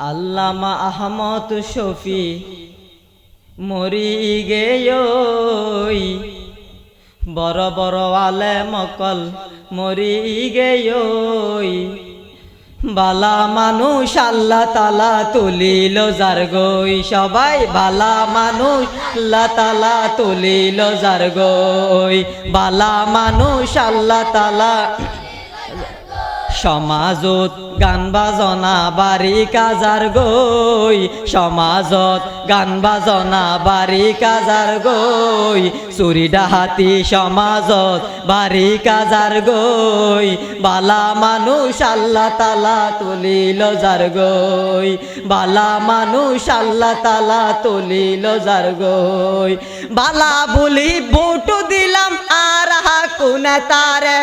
আল্লামা আহমদ শফি, মরি গেয়ই বড় বড় আলে মকল, মরি গেয়ই বালা মানুষ আল্লাহ তালা তুলিল যার গই, সবাই বালা মানুষ আল্লাহ তালা তুলিল যার গই। বালা মানুষ আল্লাহ তালা সমাজত গান বাজনা বাড়ি কাজার গই। সমাজত গান বাজনা বাড়ি কাজার গই। চুরি ডাহাতি সমাজত বাড়ি কাজার গই। বালা মানুষ আল্লাহ তালা তুলিল যার গই। বালা মানুষ আল্লাহ তালা তুলিল যার গই। বালা বলি বুটু দিলাম আর হাকুনে তারে?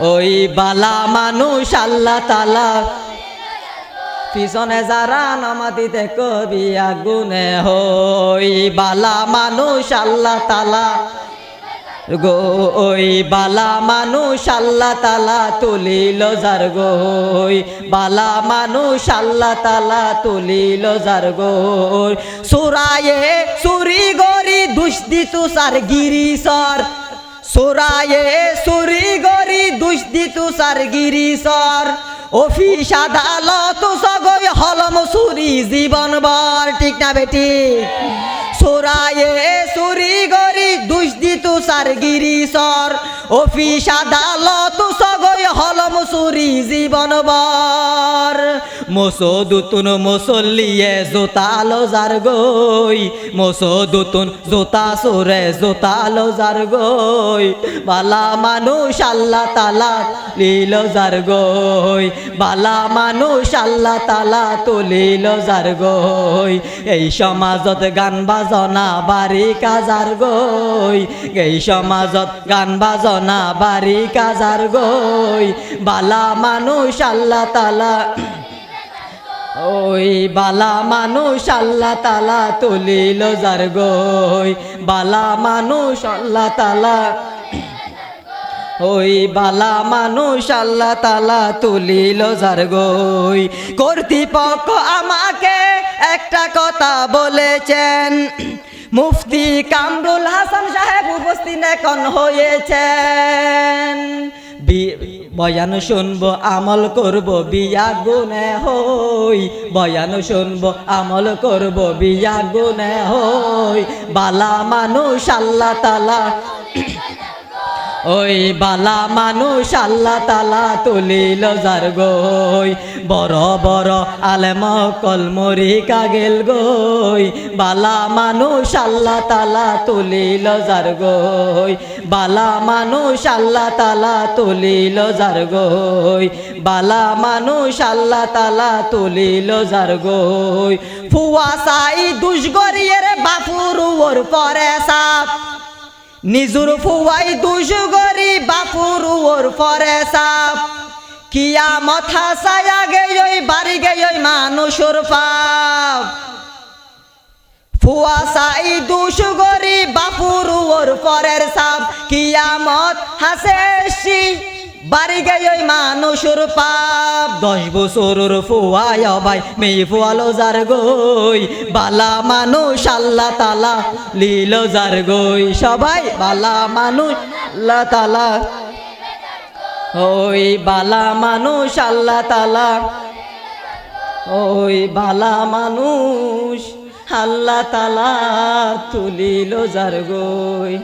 ওই বালা মানুষ আল্লাহ তালা পিছনে যারা নামাদিতে কবি আগুনে হই। বালা মানুষ আল্লাহ তালা গো ওই বালা মানুষ আল্লাহ তালা তুলিল যার গই বালা মানুষ আল্লাহ তালা তুলিল যার গই সুরায়ে সুরি গরি দুষ্দি তুষার গিরিসর সুরায়ে সুরি। গরি সার তুষার গিরিসর অফিস আদালত সগই হলম সুরি জীবন বর ঠিক না বেটি? সোরায়ে সুরি গরি দুষ্টি তুষার গিরিসর অফিস আদালত সগই হলম সুরি জীবন বর। মোসদুতুন মুসল্লিয়ে জোতালো যার গই। মোসদুতুন জোতা সুরে জোতালো যার গই। বালা মানুষ আল্লাহ তালা লীল যার গই। বালা মানুষ আল্লাহ তালা তুলিল যার গই। এই সমাজত গান বাজনা বাড়ি কাজার গই। এই সমাজত গান বাজনা বাড়ি কাজার গই। বালা মানুষ আল্লাহ তালা ওই বালা মানুষ আল্লাহ তালা তুলিল যার গই। বালা মানুষ আল্লাহ তালা ওই বালা মানুষ আল্লাহ তালা তুলিল যার গই। কর্তৃপক্ষ আমাকে একটা কথা বলেছেন। মুফতি কামরুল হাসান সাহেব উপস্থিত এখন হয়েছেন। বয়ান শুনব, আমল করব, বিয়া গুনে হই। বয়ান শুনব, আমল করব, বিয়া গুনে হই। বালা মানুষ, আল্লাহ তালা ওই বালা মানুষ আল্লাহ তালা তুলিল যার গই। বড় বড় আলেম কলমরি কাগেল গই। বালা মানুষ আল্লাহ তালা তুলিল যার গই। বালা মানুষ আল্লাহ তালা তুলিল যার গই। বালা মানুষ আল্লাহ তালা তুলিল যার গই। ফুয়া সাই দুষ্গরিয়ের বাপুর ওর পরে সাপ নিজুর ফুয়াই দুজু গরি বাপুর ওর পরে সাপ। কিয়া মথা সায়া গেই বাড়ি গেই মানুষর পাপ। ফুয়া সাই দুশু বাপুর ওর পরের সাপ। কিয়ামত হাসেছি বাড়ি গেই মানুষের পাপ। দশ বছরের ফুয়ায় ভাই মেয়ে ফুয়ালো যার গই। বালা মানুষ আল্লাহ তালা লীল যার গই। সবাই বালা মানুষ আল্লাহ তালা ওই বালা মানুষ আল্লাহ তালা ওই বালা মানুষ আল্লাহ তালা তুলিল যার গই।